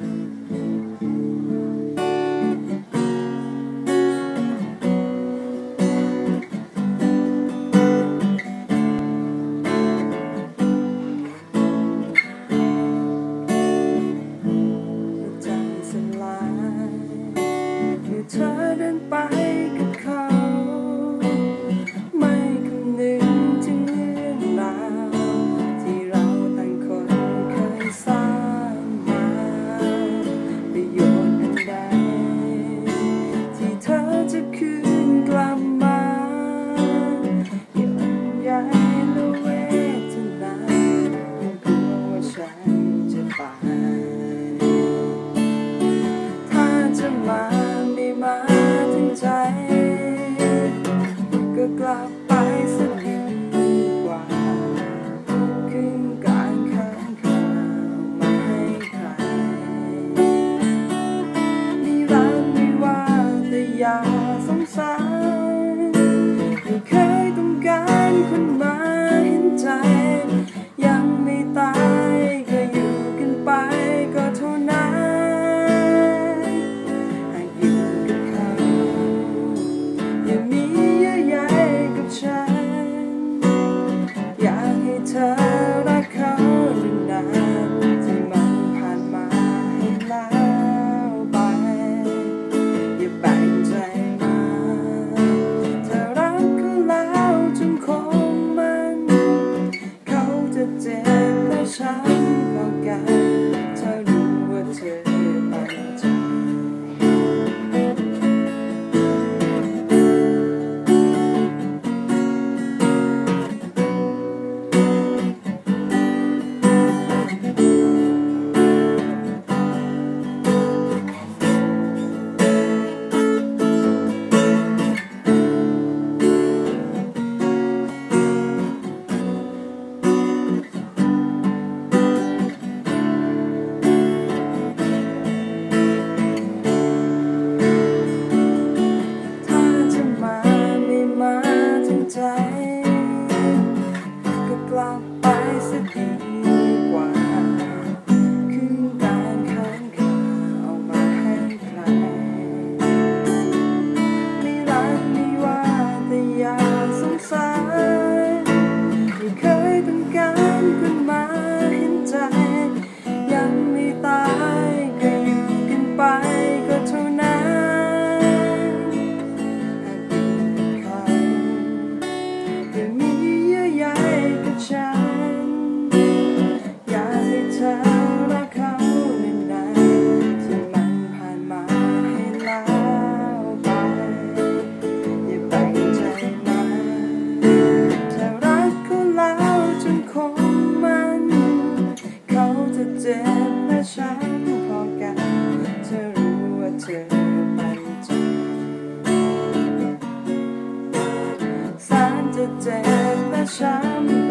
Mm-hmm. time. ใจ ก็กลับไปสักที เธอไปเจอสารจะเจ็บและช้ำ